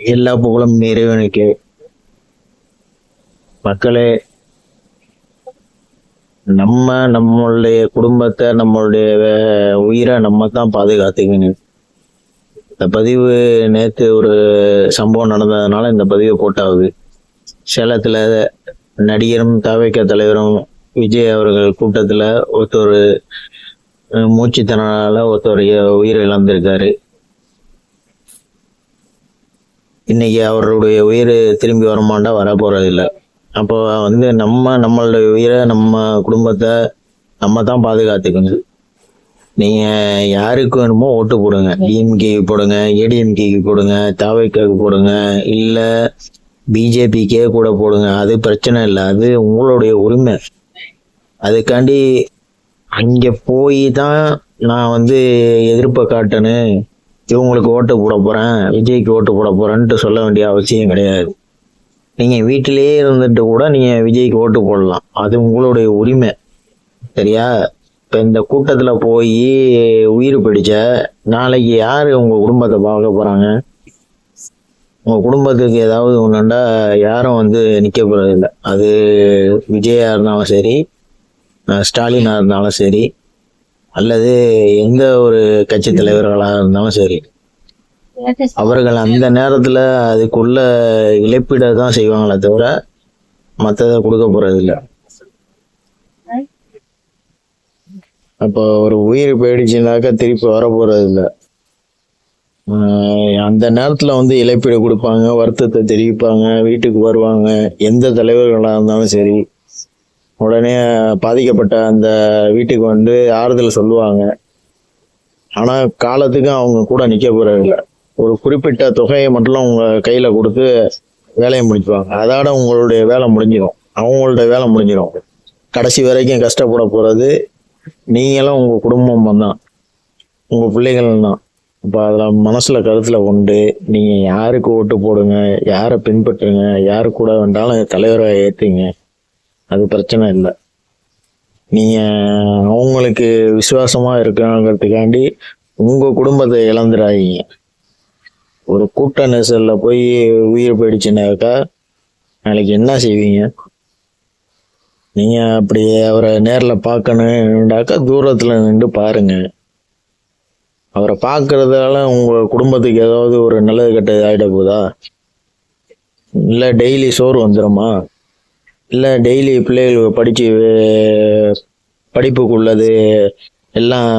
எல்லா புகழும் இறைவனுக்கு. மக்களே நம்ம நம்மளுடைய குடும்பத்தை நம்மளுடைய உயிரை நம்ம தான் பாதுகாத்துக்கணும். இந்த பதிவு நேற்று ஒரு சம்பவம் நடந்ததுனால இந்த பதிவு போட்டாகுது. சேலத்துல நடிகரும் தாவேக்க தலைவரும் விஜய் அவர்கள் கூட்டத்துல ஒருத்தர் அஹ், மூச்சுத்திறனால ஒருத்தர் உயிர் இழந்திருக்காரு. இன்னைக்கு அவருடைய உயிர் திரும்பி வரமாண்டா வர போகிறதில்ல அப்போ வந்து நம்ம நம்மளுடைய உயிரை நம்ம குடும்பத்தை நம்ம தான் பாதுகாத்துக்கணும். நீங்க யாருக்கு வேணுமோ ஓட்டு போடுங்க. டிஎம்கேக்கு போடுங்க ஏடிஎம்கேக்கு போடுங்க தாவைக்காக்கு போடுங்க இல்ல பிஜேபிக்கே கூட போடுங்க. அது பிரச்சனை இல்லை. அது உங்களுடைய உரிமை. அதுக்காண்டி அங்க போய் தான் நான் வந்து எதிர்ப்பை காட்டணும். இவங்களுக்கு ஓட்டு போட போகிறேன் விஜய்க்கு ஓட்டு போட போகிறேன்ட்டு சொல்ல வேண்டிய அவசியம் கிடையாது. நீங்கள் வீட்டிலேயே இருந்துட்டு கூட நீங்கள் விஜய்க்கு ஓட்டு போடலாம். அது உங்களுடைய உரிமை. சரியா? இப்போ இந்த கூட்டத்தில் போய் உயிர் பிடிச்ச நாளைக்கு யார் உங்கள் குடும்பத்தை பார்க்க போகிறாங்க உங்கள் குடும்பத்துக்கு ஏதாவது ஒன்றுண்டா யாரும் வந்து நிற்க போகிறதில்ல அது விஜயா இருந்தாலும் சரி ஸ்டாலினாக இருந்தாலும் சரி அல்லது எந்த ஒரு கட்சி தலைவர்களாக இருந்தாலும் சரி அவர்கள் அந்த நேரத்துல அதுக்குள்ள இழப்பீடை தான் செய்வாங்களே தவிர மற்றதை கொடுக்க போறதில்ல. அப்போ ஒரு உயிர் போயிடுச்சுனாக்கா திருப்பி வர போறதில்ல. ஆஹ் அந்த நேரத்துல வந்து இழப்பீடு கொடுப்பாங்க வருத்தத்தை தெரிவிப்பாங்க வீட்டுக்கு வருவாங்க எந்த தலைவர்களாக இருந்தாலும் சரி உடனே பாதிக்கப்பட்ட அந்த வீட்டுக்கு வந்து ஆறுதல் சொல்லுவாங்க. ஆனா காலத்துக்கு அவங்க கூட நிக்க போறதில்ல. ஒரு குறிப்பிட்ட தொகையை மட்டும் உங்க கையில கொடுத்து வேலையை முடிச்சுவாங்க அதோட உங்களுடைய வேலை முடிஞ்சிடும் அவங்களோட வேலை முடிஞ்சிடும் கடைசி வரைக்கும் கஷ்டப்பட போறது நீங்களும் உங்க குடும்பம் தான் உங்க பிள்ளைகள் தான். இப்போ அதில் மனசில் கருத்தில் கொண்டு நீங்கள் யாருக்கு ஓட்டு போடுங்க யாரை பின்பற்றுங்க யாரு கூட வேண்டாலும் தலைவராக ஏற்றுங்க அது பிரச்சனை இல்லை. நீங்கள் அவங்களுக்கு விசுவாசமாக இருக்கணுங்கிறதுக்காண்டி உங்கள் குடும்பத்தை இழந்துடாதீங்க. ஒரு கூட்ட நெரிசல்ல போய் உயிர் போயிடுச்சுனாக்கா நாளைக்கு என்ன செய்வீங்க? நீங்கள் அப்படி அவரை நேரில் பார்க்கணுண்டாக்கா தூரத்தில் நின்று பாருங்கள் அவரை பார்க்கறதால உங்கள் குடும்பத்துக்கு ஏதாவது ஒரு நல்லது கெட்டது ஆகிட போதா? இல்லை டெய்லி சோறு வந்துருமா? இல்லை டெய்லி பிள்ளைகள் படிச்சு படிப்புக்குள்ளது எல்லாம்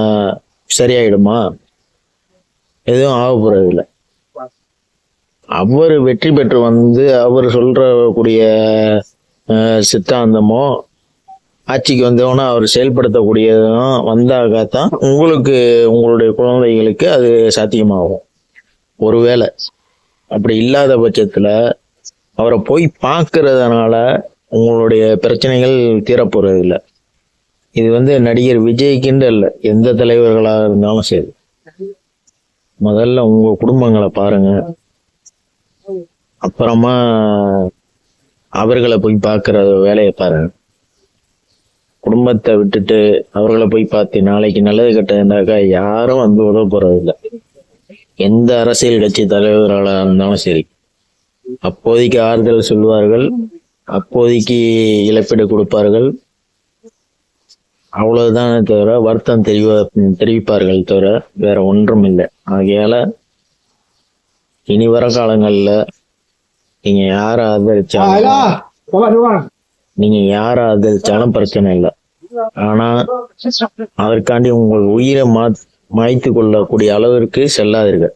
சரியாயிடுமா? எதுவும் ஆக போறது அவர் வெற்றி பெற்று வந்து அவர் சொல்கிறக்கூடிய சித்தாந்தமோ ஆட்சிக்கு வந்தவனா அவர் செயல்படுத்தக்கூடியதும் வந்தாக்காத்தான் உங்களுக்கு உங்களுடைய குழந்தைகளுக்கு அது சாத்தியமாகும். ஒருவேளை அப்படி இல்லாத பட்சத்தில் அவரை போய் பார்க்கறதுனால உங்களுடைய பிரச்சனைகள் தீரப்போறது இல்லை இது வந்து நடிகர் விஜய்க்குன்ற இல்லை எந்த தலைவர்களாக இருந்தாலும் சரி. முதல்ல உங்க குடும்பங்களை பாருங்க. அப்புறமா அவர்களை போய் பார்க்குற வேலையை பாருங்க. குடும்பத்தை விட்டுட்டு அவர்களை போய் பார்த்து நாளைக்கு நல்லது கெட்டதுனாக்கா யாரும் வந்து உதவ போறது இல்லை எந்த அரசியல் கட்சி தலைவர்களாக இருந்தாலும் சரி. அப்போதைக்கு ஆறுதல் சொல்வார்கள் அப்போதைக்கு இழப்பீடு கொடுப்பார்கள். அவ்வளவுதானே தவிர வருத்தம் தெரிவ தெரிவிப்பார்கள் தவிர வேற ஒன்றும் இல்லை ஆகையால இனி வர காலங்கள்ல நீங்க யாரை ஆதரிச்சாலும் நீங்க யாரை ஆதரிச்சாலும் பிரச்சனை இல்லை. ஆனா அதற்காண்டி உங்கள் உயிரை மா மாய்த்து கொள்ளக்கூடிய அளவிற்கு செல்லாதீர்கள்.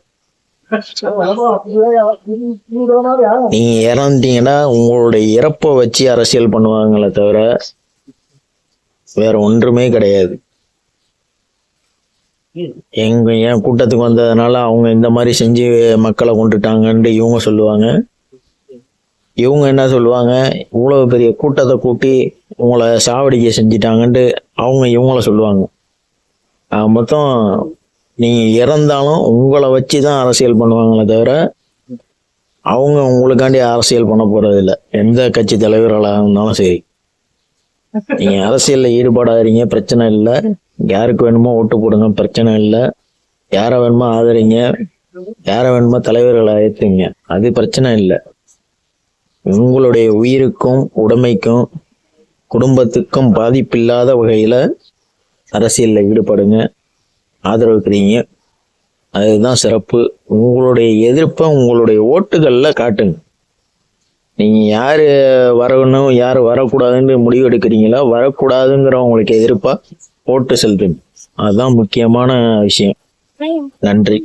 நீங்க இறந்தீங்கன்னா உங்களுடைய இறப்பை வச்சு அரசியல் பண்ணுவாங்களே தவிர வேற ஒன்றுமே கிடையாது. எங்க என் கூட்டத்துக்கு வந்ததுனால அவங்க இந்த மாதிரி செஞ்சு மக்களை கொண்டுட்டாங்கன்ட்டு இவங்க சொல்லுவாங்க. இவங்க என்ன சொல்லுவாங்க? இவ்வளவு பெரிய கூட்டத்தை கூட்டி உங்களை சாவடிக்க செஞ்சிட்டாங்கன்ட்டு அவங்க இவங்கள சொல்லுவாங்க. மொத்தம் நீங்க இறந்தாலும் உங்களை வச்சு தான் அரசியல் பண்ணுவாங்களே தவிர அவங்க உங்களுக்காண்டி அரசியல் பண்ண போறது இல்ல எந்த கட்சி தலைவர்களாக இருந்தாலும் சரி. நீங்க அரசியல்ல ஈடுபடாதீங்க பிரச்சனை இல்லை. யாருக்கு வேணுமோ ஓட்டு போடுங்க பிரச்சனை இல்லை. யாரை வேணுமோ ஆதரிங்க. யாரை வேணுமோ தலைவர்களை ஏத்துங்க. அது பிரச்சனை இல்லை. உங்களுடைய உயிருக்கும் உடைமைக்கும் குடும்பத்துக்கும் பாதிப்பில்லாத வகையில அரசியல்ல ஈடுபடுங்க. ஆதரவு தெரியுங்க அதுதான் சிறப்பு. உங்களுடைய எதிர்ப்பை உங்களுடைய ஓட்டுகள்ல காட்டுங்க. நீங்க யாரு வரணும் யாரு வரக்கூடாதுன்னு முடிவு எடுக்கிறீங்களோ வரக்கூடாதுங்கிற உங்களுக்கு எதிர்ப்பா ஓட்டு செலுத்துங்க அதுதான் முக்கியமான விஷயம். நன்றி.